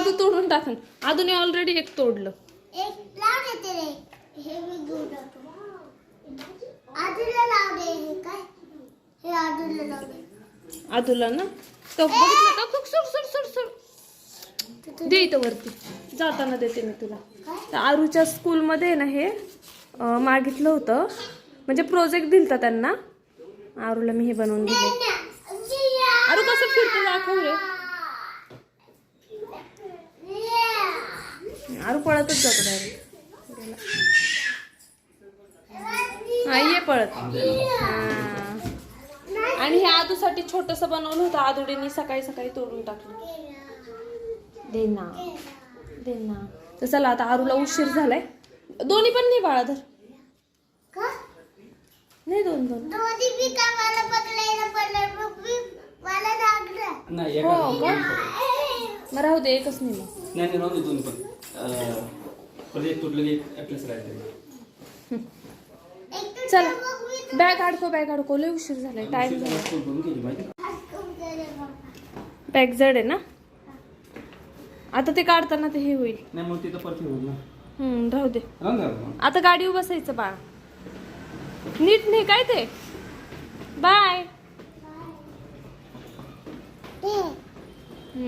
आदू तोडून टाकन. आदूने ऑलरेडी एक तोडलं. आदूला ना? तो सोड सोड सोड सोड. दे इथं वरती. जाताना देते मी तुला. आरूच्या स्कूलमध्ये ना हे मागितलं होतं. म्हणजे प्रोजेक्ट दिलता त्यांना. आरूला मी हे बनवून दिले. आरू कसं फिरतो दाखव रे. आरू पळतच जातो डायरेक्ट हा ये पळत. आणि हे आदूसाठी छोटस बनवलं होतं आदुडीने सकाळी सकाळी तोडून टाकलं. दे ना. दे ना. तर चला आता आरूला उशीर झालाय. दोन्ही पण नाही बाळा धर. का नाही दोन दोन. हो का? मग राहू दे एकच नाही मग. नाही नाही राहू दे दोन्ही पण. तुटलं की राहते. तर चला बॅग अडको बॅग अडको लय उशीर झालाय टाइम झाला. बॅग जड आहे ना? आता ते काढताना ते हे होईल. नाही मग तिथं परत होईल ना. हम्म राहू दे. आता गाडीवर बसायचं बाळ. नीट नाही काय ते? बाय.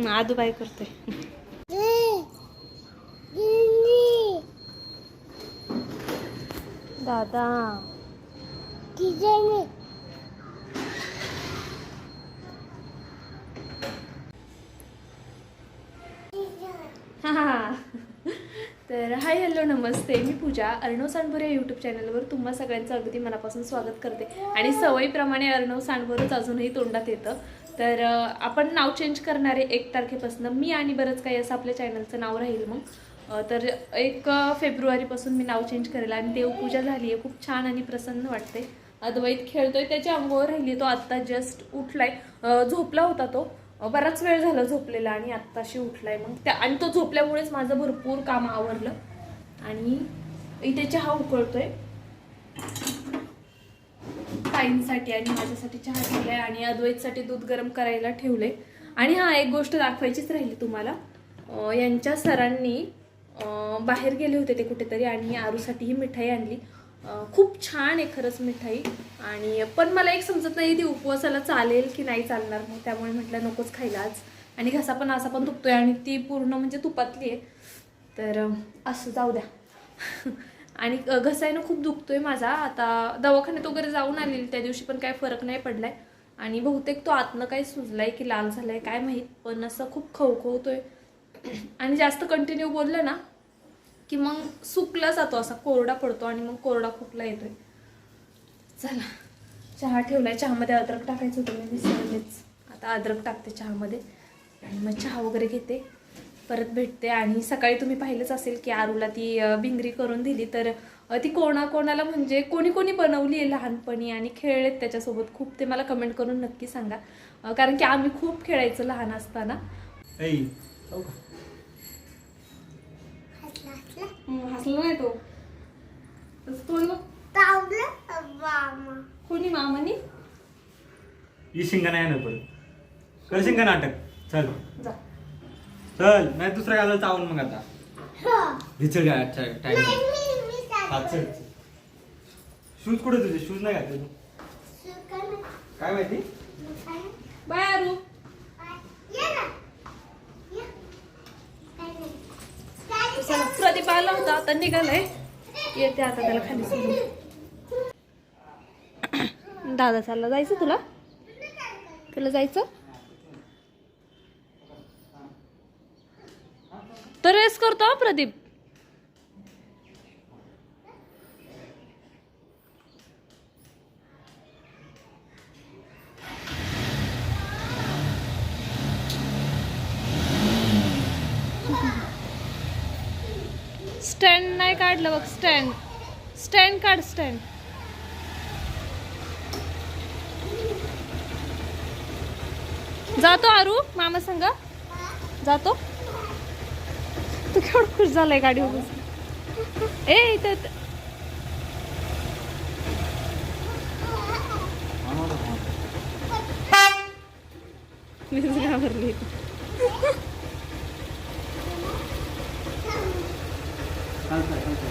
आदू बाय करते दे. दिली. दादा. हा. तर हाय हॅलो नमस्ते मी पूजा अर्णव सांडभोर या यूट्यूब चॅनलवर तुम्हा सगळ्यांचं अगदी मनापासून स्वागत करते आणि सवयीप्रमाणे अर्णव सांडभोरच अजूनही तोंडात येतं तर आपण नाव चेंज करणारे एक तारखेपासून मी आणि बरंच काही असं आपल्या चॅनलचं नाव राहील मग तर एक फेब्रुवारीपासून मी नाव चेंज करेल आणि देवपूजा झाली आहे. खूप छान आणि प्रसन्न वाटते. अद्वैत खेळतोय त्याच्या अंघोळ राहिली तो आत्ता जस्ट उठलाय. झोपला होता तो. बराच वेळ झाला झोपलेला आणि आत्ताशी उठलाय. मग त्या आणि तो झोपल्यामुळेच माझं भरपूर काम आवरलं. आणि इथे चहा उकळतोय. ताईंसाठी आणि माझ्यासाठी चहा ठेवलाय आणि अद्वैतसाठी दूध गरम करायला ठेवले आणि हा एक गोष्ट दाखवायचीच राहिली तुम्हाला. यांच्या सरांनी बाहेर गेले होते ते कुठेतरी आणि आरूसाठी ही मिठाई आणली. खूप छान आहे खरंच मिठाई. आणि पण मला एक समजत नाही ती उपवासाला चालेल की नाही चालणार मग त्यामुळे म्हटलं नकोच खायला आज. आणि घसा पण असा पण दुखतोय आणि ती पूर्ण म्हणजे तुपातली आहे. तर असं जाऊ द्या. आणि घसायनं आहे खूप दुखतोय माझा. आता दवाखान्यात वगैरे जाऊन आलेली त्या दिवशी पण काय फरक नाही पडलाय. आणि बहुतेक तो आतनं काही सुजलाय की लाल झालाय काय माहीत पण असं खूप खवखवतोय. आणि जास्त कंटिन्यू बोललं ना की मग सुकला जातो असा कोरडा पडतो आणि मग कोरडा खोकला येतोय. चला चहा ठेवलाय चहामध्ये अद्रक टाकायचं होतं म्हणजे मी विसरलेच आता अद्रक टाकते चहामध्ये. आणि मग चहा वगैरे घेते. परत भेटते. आणि सकाळी तुम्ही पाहिलंच असेल की आरूला ती अं, भिंगरी करून दिली. तर ती कोणा कोणाला म्हणजे कोणी कोणी बनवली आहे लहानपणी आणि खेळलेत त्याच्यासोबत खूप. ते मला कमेंट करून नक्की सांगा. कारण की आम्ही खूप खेळायचो लहान असताना. हो हसला. हसला नाही तो. मामा. कोणी मामानी? ही शिंगा नाही ना परत कर शिंगा नाटक. चल. जा. चल. नाही दुसऱ्या गाला चावून मग आता. विचल काय अच्छा टाइम हा सांगते. चल. शूज कुठे तुझे? शूज नाही घातले तू. काय माहिती. बाय आरू ये ना. ये. काय नाही. काय चला प्रदीप आला होता आता निघालाय. येते आता त्याला खाली सोडून. दादा चालला जायचं तुला? तुला जायचं? तर रेस करतो प्रदीप. स्टँड नाही काढलं बघ स्टँड. स्टँड काढ स्टँड. जातो आरू मामा संग? जातो. तू केवढं खुश झालाय गाडीवर बसून. ए इथं मीच घाबरली चालतंय चालतंय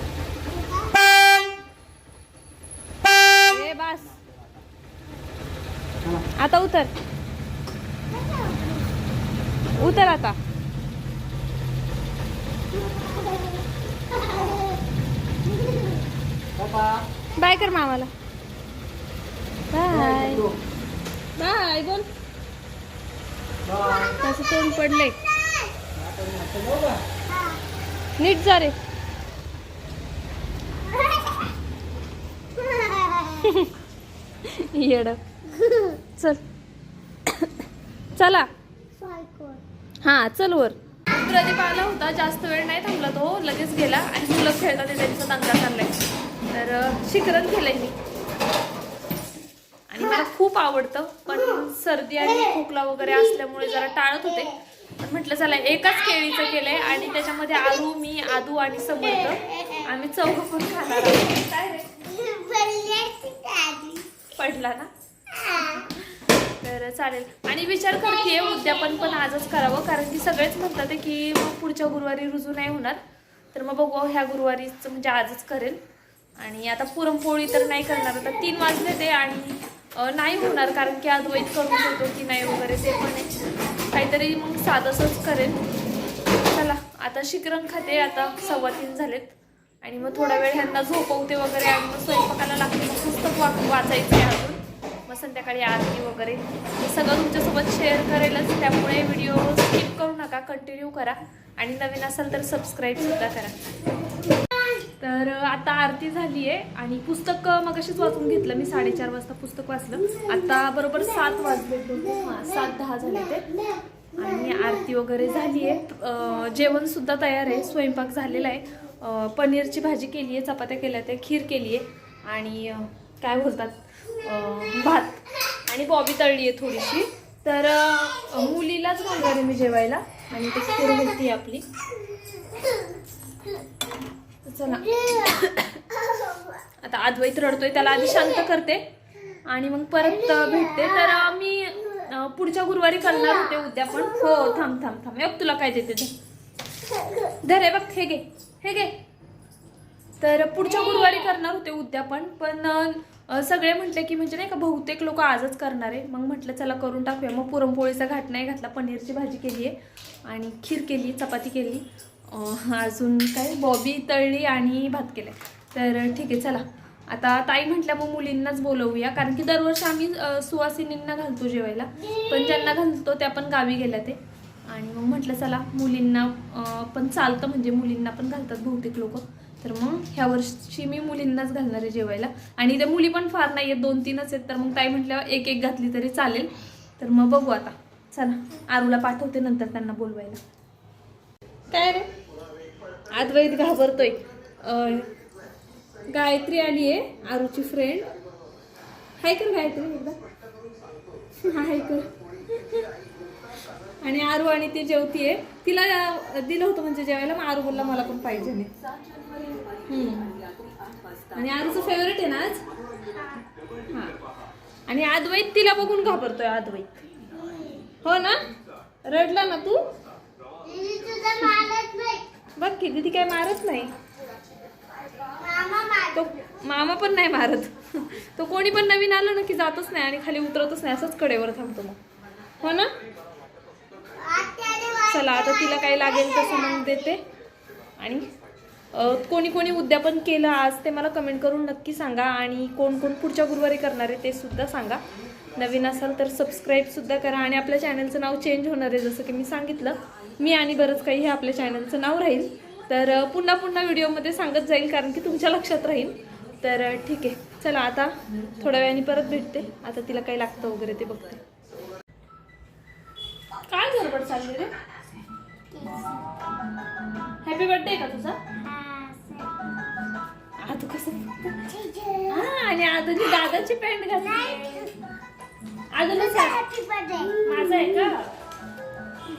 ए बास चला आता उतर. उतर आता. बाय कर मामाला. बाय. बाय. बोल. त्याचं तोंड पडलंय. नीट जा रे. येड. चल. चला. हा चल वर. प्रदीप आला होता जास्त वेळ नाही थांबला तो लगेच गेला आणि मुलं खेळतात ते त्यांचा दंगा चाललाय. तर अं, शिकरण केलंय मी. आणि मला खूप आवडतं पण सर्दी आणि खोकला वगैरे असल्यामुळे जरा टाळत होते. पण म्हटलं चला एकाच केळीचं केलंय आणि त्याच्यामध्ये आलू मी आदू आणि समर्थ. आम्ही चौघ पण खाणार आहोत. काय रे पडला ना? तर चालेल. आणि विचार करते उद्यापन पण आजच करावं कारण की सगळेच म्हणतात की मग पुढच्या गुरुवारी रुजू नाही होणार. तर मग बघू ह्या गुरुवारीच म्हणजे आजच करेल. आणि आता पुरणपोळी तर नाही करणार आता तीन वाजले ते आणि नाही होणार कारण की आज अद्वैत करून होतो की नाही वगैरे ते पण आहे. काहीतरी मग साधसच करेल. चला आता शिकरण खाते आता सव्वा तीन झालेत. आणि मग थोडा वेळ ह्यांना झोपवते वगैरे आणि मग स्वयंपाकाला लागते. मग पुस्तक वाचायचे वाचायचं आहे अजून. मग संध्याकाळी आरती वगैरे. हे सगळं तुमच्यासोबत शेअर करेलच. त्यामुळे व्हिडिओ स्किप करू नका कंटिन्यू करा. आणि नवीन असाल तर सबस्क्राईब सुद्धा करा. तर आता आरती झाली आहे आणि पुस्तक मग अशीच वाचून घेतलं मी साडेचार वाजता पुस्तक वाचलं. आता बरोबर सात वाजले हां सात दहा झाले ते. आणि आरती वगैरे झाली आहे जेवण सुद्धा तयार आहे. स्वयंपाक झालेला आहे. पनीरची भाजी केली आहे चपात्या केल्या त्या खीर केली आहे आणि काय बोलतात? भात. आणि बॉबी तळली आहे थोडीशी. तर मुलीलाच बोलणार आहे मी जेवायला. आणि ते खीर होती आपली. चला. आता अद्वैत रडतोय त्याला आधी शांत करते. आणि मग परत भेटते. तर मी पुढच्या गुरुवारी करणार होते उद्यापन हो थांब थांब थांब. एक तुला काय देते ते? धर बघ हे घे. हे घे. तर पुढच्या गुरुवारी करणार होते उद्यापन पण. पण सगळे म्हटले की म्हणजे नाही का बहुतेक लोक आजच करणार आहे. मग म्हटलं चला करून टाकूया. मग पुरणपोळीचा घाट नाही घातला पनीरची भाजी केली आहे आणि खीर केली चपाती केली. अजून काय बॉबी तळली आणि भात केला तर ठीक आहे चला. आता ताई म्हटल्या मग मुलींनाच बोलवूया. कारण की दरवर्षी आम्ही सुवासिनींना घालतो जेवायला. पण ज्यांना घालतो त्या पण गावी गेल्या ते आणि मग म्हटलं चला मुलींना पण चालतं म्हणजे मुलींना पण घालतात बहुतेक लोक. तर मग ह्या वर्षी मी मुलींनाच घालणार आहे जेवायला. आणि त्या मुली पण फार नाही आहेत दोन तीनच आहेत. तर मग ताई म्हटल्यावर एक एक घातली तरी चालेल. तर मग बघू आता. चला आरूला पाठवते नंतर त्यांना बोलवायला. काय रे? अद्वैत घाबरतोय. गायत्री आली आहे आरूची फ्रेंड हाय कर गायत्री एकदा. हाय कर. आणि आरू आणि ती जेवतीये तिला दिलं होतं म्हणजे जेवायला मग आरू बोलला मला पण पाहिजे. नाही आणि आरूचं फेवरेट आहे ना आज? हा. आणि अद्वैत तिला बघून घाबरतोय अद्वैत हो ना? रडला ना तू? बघ की दीदी काय मारत नाही. तो मामा पण नाही मारत. तो कोणी पण नवीन आलं ना की जातच नाही आणि खाली उतरतच नाही असंच कडेवर थांबतो मग. हो ना? चला आता तिला काय लागेल तसं मग देते. आणि कोणी कोणी उद्यापन केलं आज ते मला कमेंट करून नक्की सांगा. आणि कोण कोण पुढच्या गुरुवारी करणार आहे ते सुद्धा सांगा. नवीन असाल तर सबस्क्राईबसुद्धा करा. आणि आपल्या चॅनलचं नाव चेंज होणार आहे जसं की मी सांगितलं. मी आणि बरंच काही हे आपल्या चॅनलचं नाव राहील. तर पुन्हा पुन्हा व्हिडिओमध्ये सांगत जाईल कारण की तुमच्या लक्षात राहील. तर ठीक आहे. चला आता थोड्या वेळाने परत भेटते. आता तिला काही लागतं वगैरे ते बघते. काय गडबड चालली रे? हॅपी बर्थडे का तुझा? आतू कसं हा आणि आदूने दादाची पॅन्ट घातली. आदूला माझा आहे का?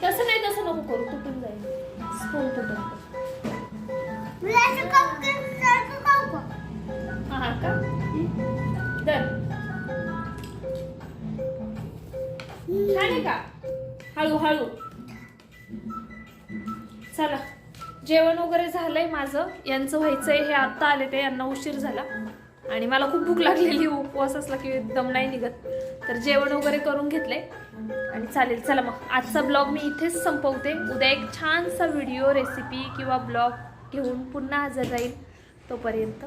तसं नाही तसं नको करू तुटून जाईल. स्पून तुटून का हा का? दर छान आहे का? हळू हळू. चला. जेवण वगैरे झालंय माझं. यांचं व्हायचंय हे आत्ता आले ते यांना उशीर झाला. आणि मला खूप भूक लागलेली उपवास असला की दम नाही निघत. तर जेवण वगैरे करून घेतले आणि चालेल चला मग. आजचा ब्लॉग मी इथेच संपवते. उद्या एक छानसा व्हिडिओ रेसिपी किंवा ब्लॉग घेऊन पुन्हा हजर राहील तोपर्यंत.